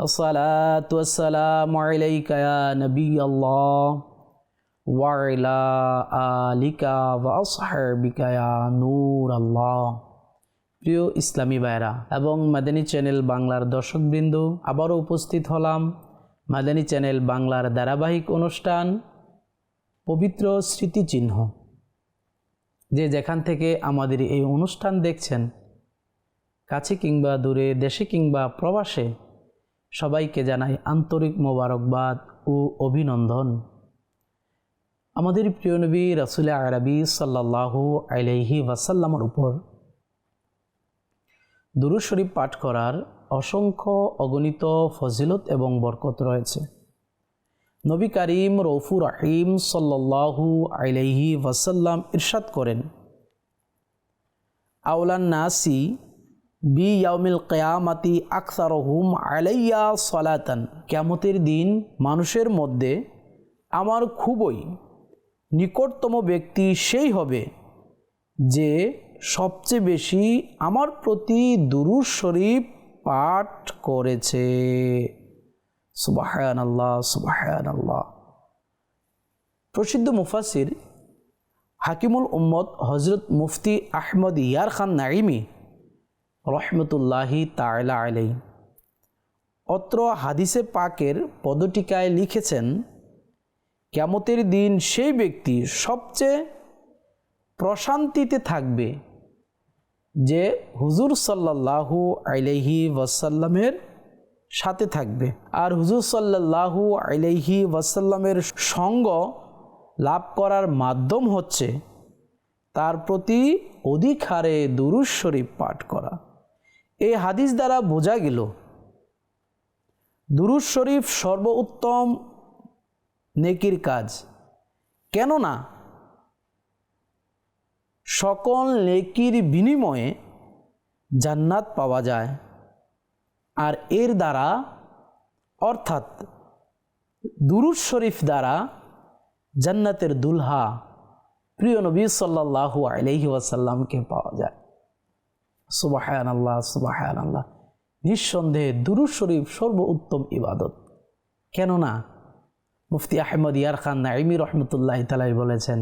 الصلاة والسلام عليك يا نبي الله وعلى آلك وأصحابك يا نور الله প্রিয় ইসলামী ভাইরা এবং মাদানী চ্যানেল বাংলার দর্শকবৃন্দ আবারও উপস্থিত হলাম মাদানী চ্যানেল বাংলার ধারাবাহিক অনুষ্ঠান পবিত্র স্মৃতিচিহ্ন যে যেখান থেকে আমাদের এই অনুষ্ঠান দেখছেন কাছে কিংবা দূরে দেশে কিংবা প্রবাসে সবাইকে জানাই আন্তরিক মোবারকবাদ ও অভিনন্দন। আমাদের প্রিয় নবী রসুল আরবি সাল্লাহ আলাইহি ওয়াসাল্লামের উপর দুরুদ শরীফ পাঠ করার অসংখ্য অগণিত ফজিলত এবং বরকত রয়েছে। নবী করিম রৌফুর রাহিম সাল্লাহু আলাইহি ওয়াসাল্লাম ইরশাদ করেন আউলান নাসি বি ইয়াউমিল কেয়ামাতি আকসার হুম আলাইয়া সলাতান। কেমতের দিন মানুষের মধ্যে আমার খুবই নিকটতম ব্যক্তি সেই হবে যে সবচেয়ে বেশি আমার প্রতি দুরুজ শরীফ পাঠ করেছে। সুবাহান আল্লাহ আল্লাহ প্রসিদ্ধ মুফাসির হাকিমুল উম্মদ হজরত মুফতি আহমদ ইয়ার খান নাইমি রহমতুল্লাহি তায়লা আলাই অত্র হাদিসে পাকের পদটিকায় লিখেছেন কেমতের দিন সেই ব্যক্তি সবচেয়ে প্রশান্তিতে থাকবে যে হুজুর সাল্লাহু আলাইহি ওয়াসাল্লামের সাথে থাকবে। আর হুজুর সাল্লাহু আলাইহি ওয়াসাল্লামের সঙ্গ লাভ করার মাধ্যম হচ্ছে তার প্রতি অধিক হারে দুরুশ্বরী পাঠ করা। এই হাদিস দ্বারা বোঝা গেল দুরুজ শরীফ সর্বোত্তম নেকির কাজ। কেননা, সকল নেকির বিনিময়ে জান্নাত পাওয়া যায়, আর এর দ্বারা, অর্থাৎ দুরুজ শরীফ দ্বারা জান্নাতের দুলহা প্রিয় নবী সাল্লাহু আলহি ওয়াসাল্লামকে পাওয়া যায়। সুবাহান আল্লাহ সুবাহান আল্লাহ নিঃসন্দেহে দুরুজ শরীফ সর্বোত্তম ইবাদত। কেননা, মুফতি আহমদ ইয়ার খান নাইমি রহমতুল্লাহ তালাই বলেছেন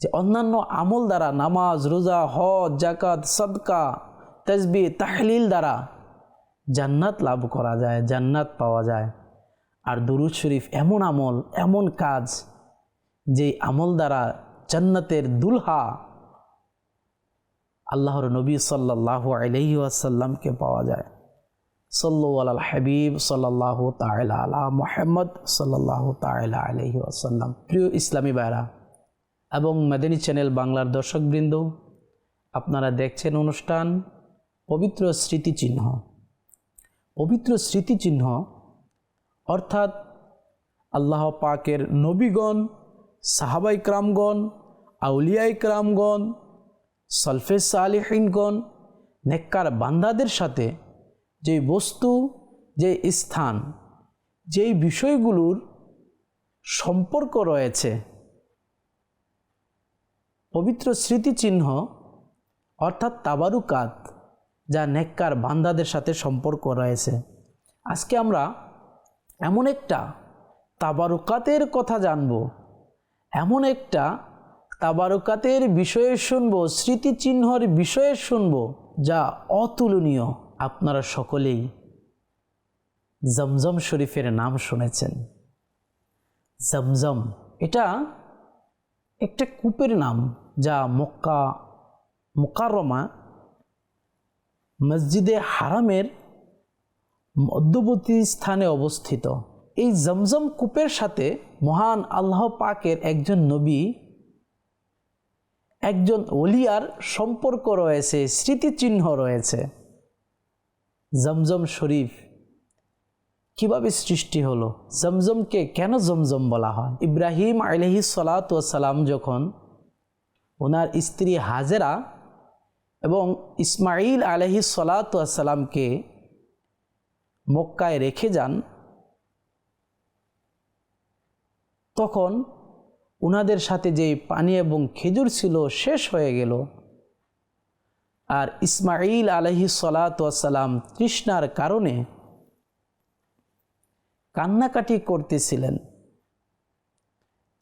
যে, অন্যান্য আমল দ্বারা নামাজ, রোজা, হজ জাকাত সদকা, তসবি, তাহলিল দ্বারা জান্নাত লাভ করা যায়, জান্নাত পাওয়া যায়। আর দুরুদ শরীফ এমন আমল, এমন কাজ যে আমল দ্বারা জান্নাতের দুলহা আল্লাহর নবী সাল্লাহ আলহি আসাল্লামকে পাওয়া যায়। সল্লু আল হাবিব সাল্লাহ তালা মোহাম্মদ সাল্লাহ তালা আলহি আসাল্লাম প্রিয় ইসলামী বাইরা এবং মেদিনী চ্যানেল বাংলার দর্শকবৃন্দ, আপনারা দেখছেন অনুষ্ঠান পবিত্র স্মৃতিচিহ্ন। পবিত্র স্মৃতিচিহ্ন অর্থাৎ আল্লাহ পাকের নবীগণ সাহাবাই ক্রামগণ আউলিয়াই ক্রামগণ সলফেজ সালিহিনগণ, নেককার বান্দাদের সাথে যে বস্তু যে স্থান, যেই বিষয়গুলোর সম্পর্ক রয়েছে। পবিত্র স্মৃতিচিহ্ন অর্থাৎ তাবারুকাত, যা নেককার বান্দাদের সাথে সম্পর্ক রয়েছে। আজকে আমরা এমন একটা তাবারুকাতের কথা জানব। এমন একটা তাবারুকাতের বিষয়ে শুনব, স্মৃতিচিহ্নর বিষয়ে শুনব, যা অতুলনীয় আপনারা সকলেই। জমজম শরীফের নাম শুনেছেন। জমজম, এটা একটা কূপের নাম যা মক্কা মোকারমা মসজিদে হারামের মধ্যবর্তী স্থানে অবস্থিত। এই জমজম কূপের সাথে মহান আল্লাহ পাকের একজন নবী একজন ওলিয়ার সম্পর্ক রয়েছে, স্মৃতিচিহ্ন রয়েছে। জমজম শরীফ কীভাবে সৃষ্টি হলো? জমজমকে কেন জমজম বলা হয়? ইব্রাহিম আলহি সালাম যখন ওনার স্ত্রী হাজেরা এবং ইসমাইল আলহি সালাতামকে মক্কায় রেখে যান, তখন উনাদের সাথে যে পানি এবং খেজুর ছিল শেষ হয়ে গেল। আর ইসমাইল আলহি সালাতাম তৃষ্ণার কারণে কান্নাকাটি করতেছিলেন।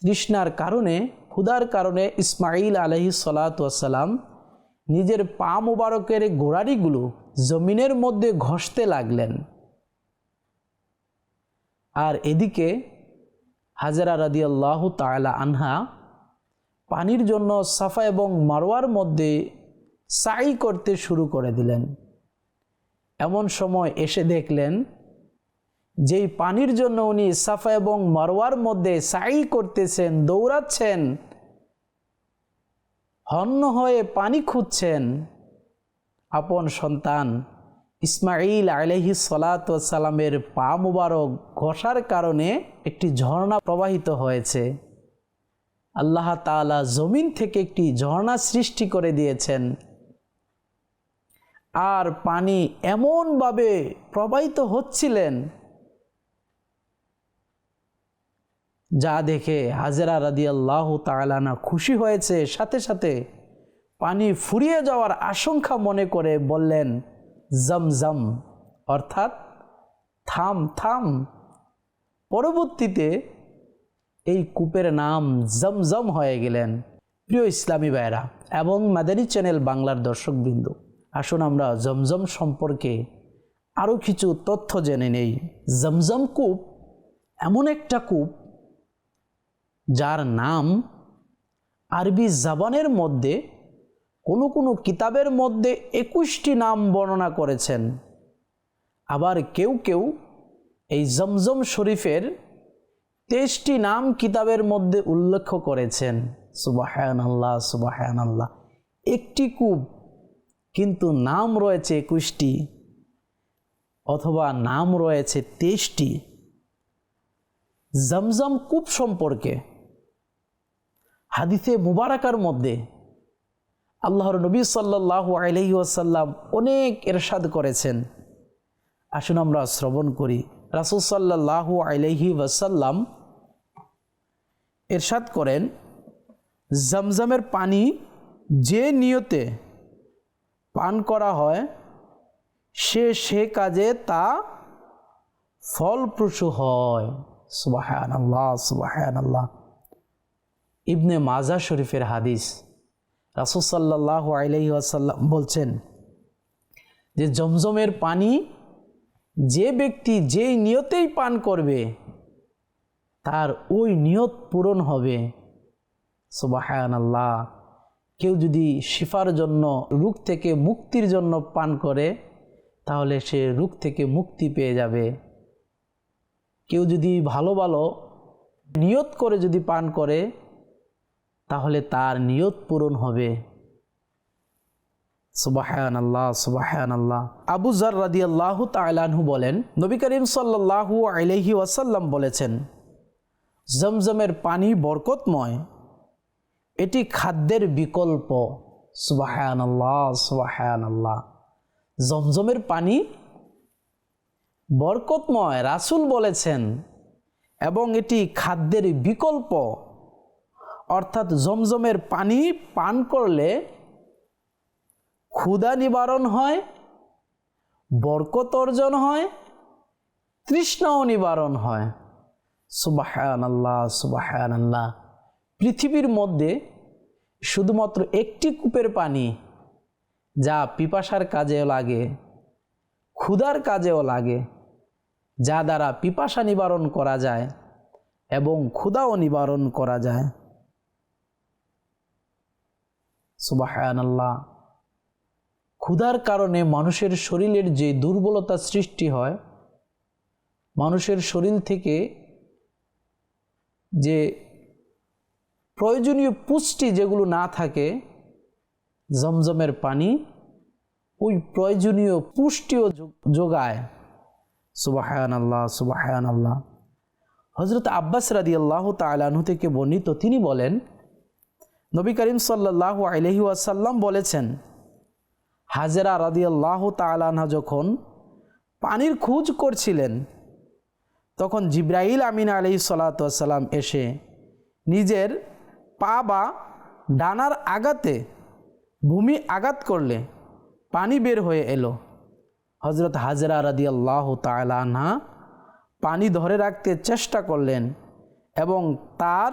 তৃষ্ণার কারণে, ক্ষুধার কারণে ইসমাইল আলহি সালাতাম নিজের পা মোবারকের গোড়ারিগুলো জমিনের মধ্যে ঘষতে লাগলেন। আর এদিকে হাজারা রাদি আল্লাহ তালা আনহা পানির জন্য সাফা এবং মারোয়ার মধ্যে সাই করতে শুরু করে দিলেন। এমন সময় এসে দেখলেন, যেই পানির জন্য উনি সাফা এবং মারোয়ার মধ্যে সাই করতেছেন, দৌড়াচ্ছেন, হন্য হয়ে পানি খুঁজছেন, আপন সন্তান ইসমাইল আলহি সালাতামের পা মুবারক ঘষার কারণে একটি ঝর্ণা প্রবাহিত হয়েছে। আল্লাহ তালা জমিন থেকে একটি ঝর্ণা সৃষ্টি করে দিয়েছেন। আর পানি এমনভাবে প্রবাহিত হচ্ছিলেন যা দেখে হাজেরা রাদি আল্লাহ তালানা খুশি হয়েছে। সাথে সাথে পানি ফুরিয়ে যাওয়ার আশঙ্কা মনে করে বললেন জমজম, অর্থাৎ থাম থাম। পরবর্তীতে এই কূপের নাম জমজম হয়ে গেলেন প্রিয় ইসলামী ভাইরা এবং মাদানী চ্যানেল বাংলার দর্শকবৃন্দ। আসুন আমরা জমজম সম্পর্কে আরও কিছু তথ্য জেনে নেই। জমজম কূপ এমন একটা কূপ যার নাম আরবি জাবানের মধ্যে কোনো কোনো কিতাবের মধ্যে একুশটি নাম বর্ণনা করেছেন। আবার কেউ কেউ এই জমজম শরীফের তেইশটি নাম কিতাবের মধ্যে উল্লেখ করেছেন। সুবাহায়ন আল্লাহ সুবাহায়ন আল্লাহ একটি কূপ, কিন্তু নাম রয়েছে একুশটি, অথবা নাম রয়েছে তেইশটি। জমজম কূপ সম্পর্কে, হাদিসে মুবারাকার মধ্যে আল্লাহর নবী সাল্লাহ আলহি আসাল্লাম অনেক এরশাদ করেছেন। আসুন আমরা শ্রবণ করি। রাসুল সাল্লাহ আলহি ওয়াসাল্লাম এরশাদ করেন, জমজমের পানি যে নিয়তে পান করা হয়, সে সে কাজে তা ফলপ্রসূ হয়। সুবাহান আল্লাহ সুবাহান আল্লাহ ইবনে মাজা শরীফের হাদিস। রাসুসাল্লাহ আলহি আসাল্লাম বলছেন যে জমজমের পানি যে ব্যক্তি যেই নিয়তেই পান করবে, তার ওই নিয়ত পূরণ হবে। সুবাহান আল্লাহ কেউ যদি শিফার জন্য রূপ থেকে মুক্তির জন্য পান করে, তাহলে সে রূপ থেকে মুক্তি পেয়ে যাবে। কেউ যদি ভালো ভালো নিয়ত করে যদি পান করে তাহলে তার নিয়ত পূরণ হবে। সুবাহান আল্লাহ সুবাহান আল্লাহ আবু জার রাদি আল্লাহ তালাহু বলেন, নবী করিম সাল্লাহু আলহি ওয়াসাল্লাম বলেছেন, জমজমের পানি বরকতময়, এটি খাদ্যের বিকল্প। সুবাহান আল্লাহ সুবাহান আল্লাহ জমজমের পানি বরকতময়, রাসুল বলেছেন, এবং এটি খাদ্যের বিকল্প। অর্থাৎ জমজমের পানি পান করলে ক্ষুধা নিবারণ হয়, বরকত অর্জন হয়, তৃষ্ণাও নিবারণ হয়। সুবাহান আল্লাহ সুবাহান পৃথিবীর মধ্যে শুধুমাত্র একটি কূপের পানি যা পিপাসার কাজেও লাগে, ক্ষুধার কাজেও লাগে, যা দ্বারা পিপাসা নিবারণ করা যায় এবং ক্ষুধাও নিবারণ করা যায়। সুবাহান আল্লাহ ক্ষুধার কারণে মানুষের শরীরের যে দুর্বলতা সৃষ্টি হয়, মানুষের শরীর থেকে যে প্রয়োজনীয় পুষ্টি যেগুলো না থাকে, জমজমের পানি, ওই প্রয়োজনীয় পুষ্টিও যোগায়। সুবাহান আল্লাহ সুবাহান আল্লাহ হজরত আব্বাস রাদি আল্লাহ তালাহু থেকে বর্ণিত তিনি বলেন নবী করিম সাল্লাহ আলহি আসাল্লাম বলেছেন, হাজেরা রাদি আল্লাহ তালাহা যখন পানির খোঁজ করছিলেন, তখন জিব্রাইল আমিন আলি সাল্লাতাম এসে নিজের পা বা ডানার আঘাতে ভূমি আঘাত করলে পানি বের হয়ে এলো। হজরত হাজরা রাদি আল্লাহ তালাহা পানি ধরে রাখতে চেষ্টা করলেন এবং তার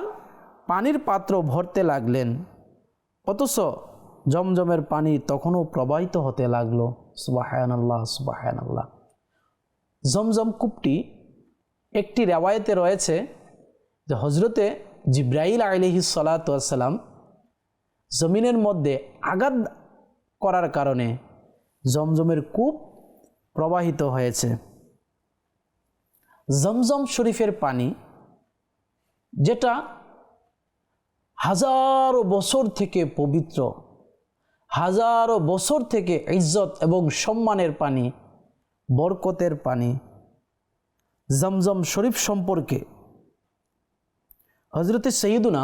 পানির পাত্র ভরতে লাগলেন। অথচ জমজমের পানি তখনও প্রবাহিত হতে লাগল। সুবাহান আল্লাহ জমজম কূপটি একটি রেওয়ায়তে রয়েছে যে হজরতে জিব্রাইল আলহি সালাতাম জমিনের মধ্যে আঘাত করার কারণে জমজমের কূপ প্রবাহিত হয়েছে। জমজম শরীফের পানি যেটা হাজারো বছর থেকে পবিত্র, হাজারো বছর থেকে ইজ্জত এবং সম্মানের পানি, বরকতের পানি। জমজম শরীফ সম্পর্কে হজরতে সঈদুনা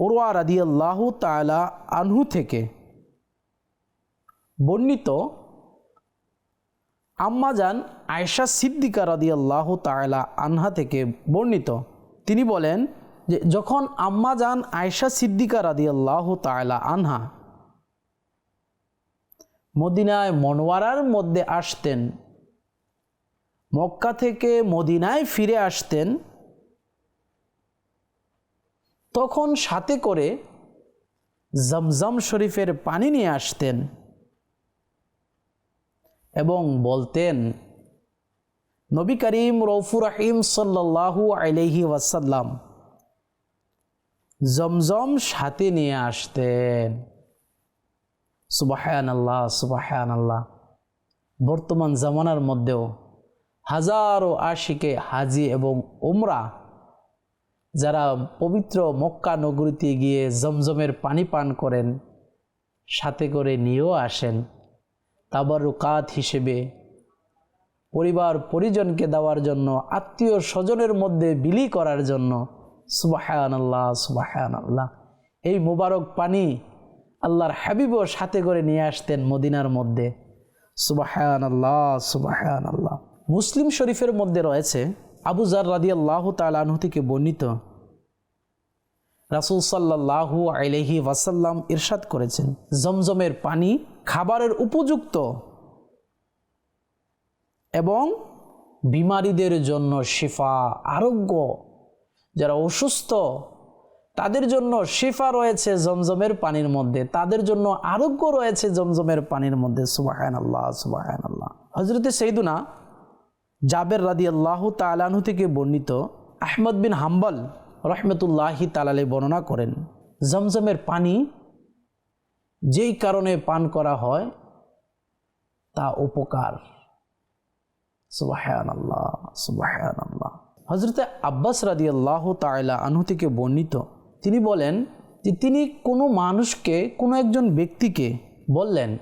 ওরওয়া রাদি আল্লাহ তালা আনহু থেকে বর্ণিত আম্মাজান আয়সা সিদ্দিকা রাদি আল্লাহ তালা আনহা থেকে বর্ণিত। তিনি বলেন যে যখন আম্মাজান আয়সা সিদ্দিকা রাদি আল্লাহ তালা আনহা, মদিনায় মনোয়ারার মধ্যে আসতেন, মক্কা থেকে মদিনায় ফিরে আসতেন, তখন সাথে করে জমজম শরীফের পানি নিয়ে আসতেন এবং বলতেন, নবী করিম রৌফুর রাহিম সাল্লাহু আলহি ওয়াসাল্লাম জমজম সাথে নিয়ে আসতেন। সুবাহান আল্লাহ সুবাহান আল্লাহ বর্তমান জামানার মধ্যেও হাজারো আশিকে হাজি এবং ওমরা যারা পবিত্র মক্কা নগরীতে গিয়ে জমজমের পানি পান করেন, সাথে করে নিয়েও আসেন। তাবারুকাত হিসেবে পরিবার পরিজনকে দেওয়ার জন্য, আত্মীয় স্বজনের মধ্যে বিলি করার জন্য সুবাহান আল্লাহ আল্লাহ এই মোবারক পানি আল্লাহর হাবিবও সাথে করে নিয়ে আসতেন মদিনার মধ্যে। সুবাহান আল্লাহ সুবাহান আল্লাহ মুসলিম শরীফের মধ্যে রয়েছে আবু জার রাদি আল্লাহ তালাহু থেকে বর্ণিত। রাসুল সাল্লাহু আলহি ওয়াসাল্লাম ইরশাদ করেছেন, জমজমের পানি খাবারের উপযুক্ত এবং বিমারীদের জন্য শিফা, আরোগ্য যারা অসুস্থ, তাদের জন্য শিফা রয়েছে জমজমের পানির মধ্যে। তাদের জন্য আরোগ্য রয়েছে জমজমের পানির মধ্যে। সুবাহান আল্লাহ সুবাহান আল্লাহ হজরতে সেইদুনা জাবের রাদি আল্লাহ তালানু থেকে বর্ণিত আহমদ বিন হাম্বল রহমতুল্লাহি তালালে বর্ণনা করেন, জমজমের পানি যেই কারণে পান করা হয় তা উপকার। সুবাহান আল্লাহ সুবাহান আল্লাহ হজরতে আব্বাস রাদি আল্লাহ তালা আনহু থেকে বর্ণিত। তিনি বলেন যে তিনি কোনো মানুষকে, কোনো একজন ব্যক্তিকে বললেন,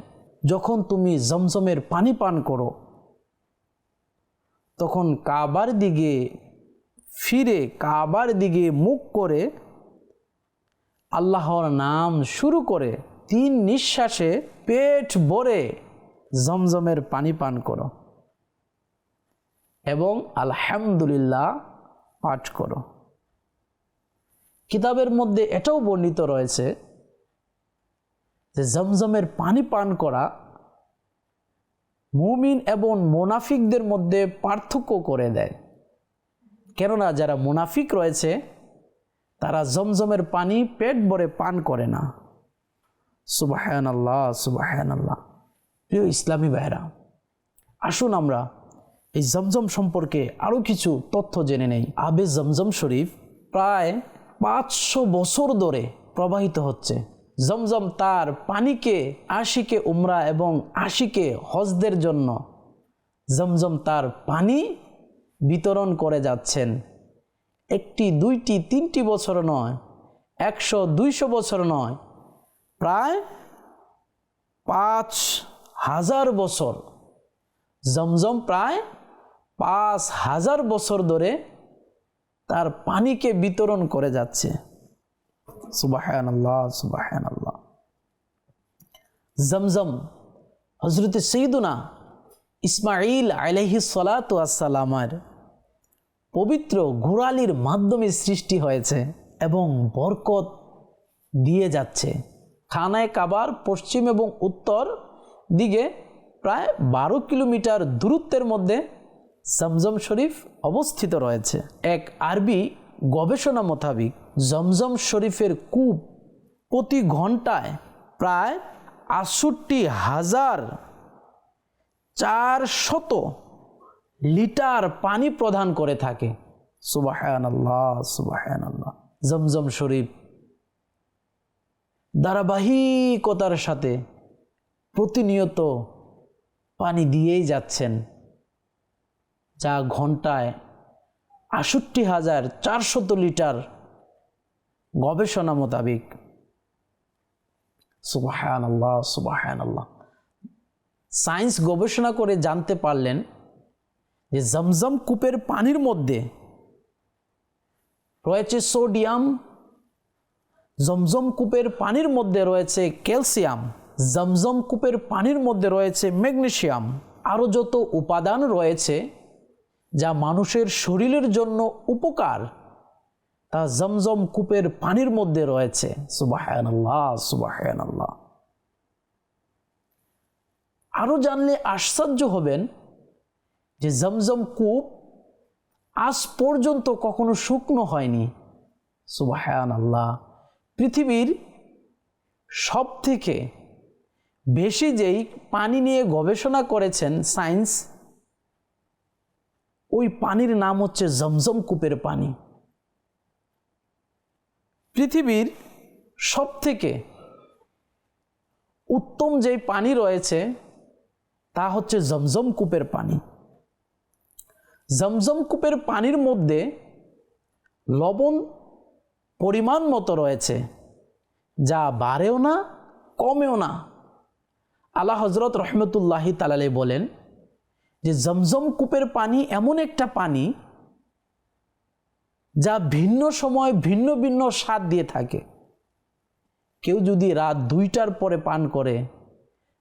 যখন তুমি জমজমের পানি পান করো, তখন কাবার দিকে ফিরে, কাবার দিকে মুখ করে আল্লাহর নাম শুরু করে তিন নিঃশ্বাসে পেট ভরে জমজমের পানি পান করো। এবং আলহামদুলিল্লাহ পাঠ করো। কিতাবের মধ্যে এটাও বর্ণিত রয়েছে যে জমজমের পানি পান করা মুমিন এবং মোনাফিকদের মধ্যে পার্থক্য করে দেয়। কেননা যারা মুনাফিক রয়েছে, তারা জমজমের পানি পেট ভরে পান করে না। সুবাহান আল্লাহ সুবাহান আল্লাহ প্রিয় ইসলামী ভাইরা আসুন আমরা এই জমজম সম্পর্কে আরও কিছু তথ্য জেনে নেই। আবে জমজম শরীফ প্রায় পাঁচশো বছর ধরে প্রবাহিত হচ্ছে। জমজম তার পানিকে আশিকে উমরা এবং আশিকে হজদের জন্য জমজম তার পানি বিতরণ করে যাচ্ছেন। একটি, দুইটি, তিনটি বছর নয়, একশো, দুইশো বছর নয়, প্রায় পাঁচ হাজার বছর। জমজম প্রায় পাঁচ হাজার বছর ধরে তার পানিকে বিতরণ করে যাচ্ছে। সুবাহান আল্লাহ জমজম হজরত সঈদুনা ইসমাইল আলহি সালাতামের পবিত্র ঘোরালির মাধ্যমে সৃষ্টি হয়েছে এবং বরকত দিয়ে যাচ্ছে। খানায় কাবার পশ্চিম এবং উত্তর দিকে প্রায় বারো কিলোমিটার দূরত্বের মধ্যে জমজম শরীফ অবস্থিত রয়েছে। এক আরবি গবেষণা মোতাবিক জমজম শরীফের কূপ প্রতি ঘন্টায় প্রায় আটষট্টি হাজার চার শত লিটার পানি প্রদান করে থাকে। সুবাহান আল্লাহ জমজম শরীফ ধারাবাহিকতার সাথে প্রতিনিয়ত পানি দিয়েই যাচ্ছেন। যা ঘন্টায় আষট্টি হাজার চারশত লিটার গবেষণা মোতাবিক। সুবাহান আল্লাহ সুবাহান আল্লাহ সায়েন্স গবেষণা করে জানতে পারলেন যে জমজম কূপের পানির মধ্যে রয়েছে সোডিয়াম, জমজম কূপের পানির মধ্যে রয়েছে ক্যালসিয়াম, জমজম কূপের পানির মধ্যে রয়েছে ম্যাগনেশিয়াম আরও যত উপাদান রয়েছে যা মানুষের শরীরের জন্য উপকার, তা জমজম কূপের পানির মধ্যে রয়েছে। সুবাহান আল্লাহ সুবাহান আল্লাহ আরও জানলে আশ্চর্য হবেন যে জমজম কূপ আজ পর্যন্ত কখনো শুকনো হয়নি। সুবাহান আল্লাহ পৃথিবীর সব থেকে বেশি যেই পানি নিয়ে গবেষণা করেছেন সায়েন্স ওই পানির নাম হচ্ছে জমজম কূপের পানি। পৃথিবীর সব থেকে উত্তম যেই পানি রয়েছে, তা হচ্ছে জমজম কূপের পানি। জমজম কূপের পানির মধ্যে লবণ পরিমাণ মতো রয়েছে, যা বাড়েও না, কমেও না। আল্লাহ হজরত রহমতুল্লাহি তালালে বলেন যে জমজম কূপের পানি এমন একটা পানি যা ভিন্ন সময় ভিন্ন ভিন্ন স্বাদ দিয়ে থাকে। কেউ যদি রাত দুইটার পরে পান করে,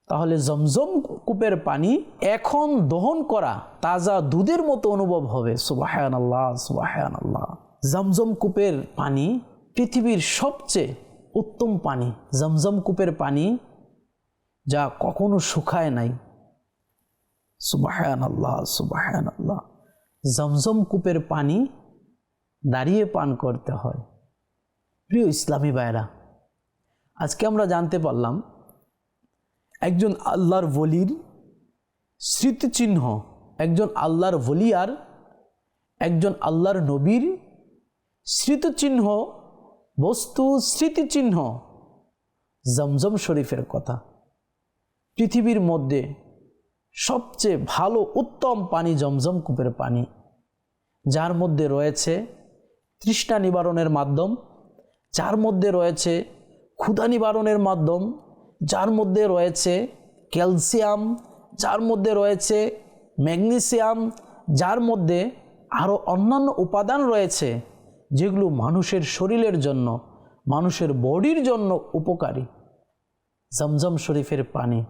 তাহলে জমজম কূপের পানি এখন দহন করা তাজা দুধের মতো অনুভব হবে। সুবাহান আল্লাহ সুবাহান আল্লাহ জমজম কূপের পানি পৃথিবীর সবচেয়ে উত্তম পানি। জমজম কূপের পানি যা কখনো শুকায় নাই। সুবাহান আল্লাহ সুবাহান আল্লাহ জমজম কূপের পানি দাঁড়িয়ে পান করতে হয়। প্রিয় ইসলামী ভাইরা আজকে আমরা জানতে পারলাম, একজন আল্লাহর বলির স্মৃতিচিহ্ন, একজন আল্লাহর বলিয়ার একজন আল্লাহর নবীর স্মৃতিচিহ্ন, বস্তু স্মৃতিচিহ্ন, জমজম শরীফের কথা। পৃথিবীর মধ্যে সবচেয়ে ভালো উত্তম পানি জমজম কূপের পানি। যার মধ্যে রয়েছে তৃষ্ণা নিবারণের মাধ্যম, যার মধ্যে রয়েছে ক্ষুধা নিবারণের মাধ্যম, যার মধ্যে রয়েছে ক্যালসিয়াম, যার মধ্যে রয়েছে ম্যাগনেসিয়াম, যার মধ্যে আরও অন্যান্য উপাদান রয়েছে যেগুলো মানুষের শরীরের জন্য, মানুষের বডির জন্য উপকারী। জমজম শরীফের পানি।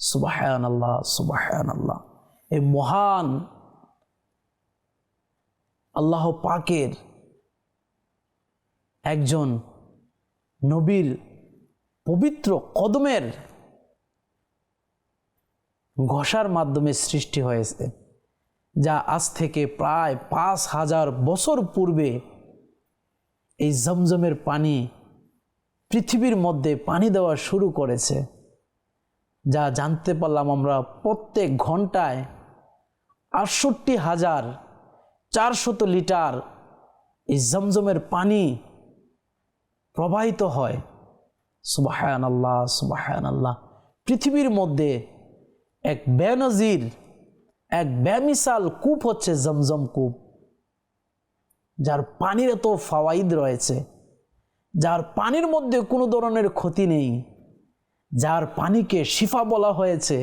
সুবাহান আল্লাহ সুবাহান আল্লাহ এই মহান আল্লাহ পাকের একজন নবীর পবিত্র কদমের ঘষার মাধ্যমে সৃষ্টি হয়েছে, যা আজ থেকে প্রায় পাঁচ হাজার বছর পূর্বে এই জমজমের পানি পৃথিবীর মধ্যে পানি দেওয়া শুরু করেছে। যা জানতে পারলাম আমরা প্রত্যেক ঘন্টায় আটষট্টি হাজার চারশত লিটার এই জমজমের পানি প্রবাহিত হয়। সুবাহান আল্লাহ সুবাহান আল্লাহ পৃথিবীর মধ্যে এক বেনজির, এক বেমিসাল কূপ হচ্ছে জমজম কূপ, যার পানির এত ফাওয়াইদ রয়েছে, যার পানির মধ্যে কোনো ধরনের ক্ষতি নেই। যার পানিকে শিফা বলা হয়েছে,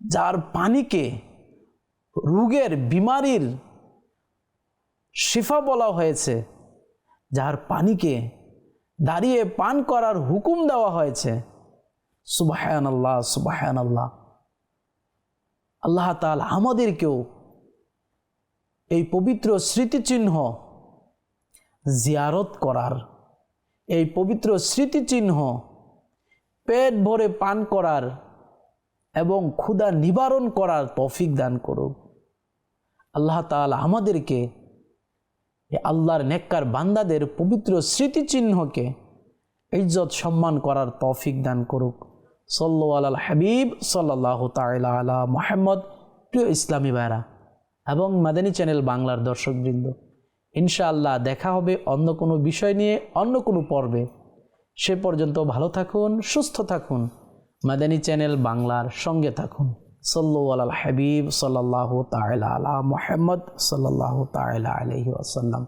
যার পানিকে রোগের বিমারির শিফা বলা হয়েছে, যার পানিকে দাঁড়িয়ে পান করার হুকুম দেওয়া হয়েছে। সুবাহান আল্লাহ সুবাহান আল্লাহ আল্লাহ তাল আমাদেরকেও এই পবিত্র স্মৃতিচিহ্ন জিয়ারত করার, এই পবিত্র স্মৃতিচিহ্ন পেট ভরে পান করার এবং ক্ষুধা নিবারণ করার তৌফিক দান করুক। আল্লাহ তাআলা আমাদেরকে আল্লাহর নেককার বান্দাদের পবিত্র স্মৃতিচিহ্নকে ইজ্জত সম্মান করার তৌফিক দান করুক। সল্লু আল হাবিব সাল্লাহ তাইলা আলা মোহাম্মদ। প্রিয় ইসলামী ভাইরা এবং মাদানী চ্যানেল বাংলার দর্শকবৃন্দ, ইনশাআল্লাহ দেখা হবে অন্য কোনো বিষয় নিয়ে, অন্য কোনো পর্বে। সে পর্যন্ত ভালো থাকুন, সুস্থ থাকুন। মাদানী চ্যানেল বাংলার সঙ্গে থাকুন। সল্লু হাবিব সাল্লাহ তাইলা আলা মোহাম্মদ সাল্লাহ তাইলা আলহি আসাল্লাম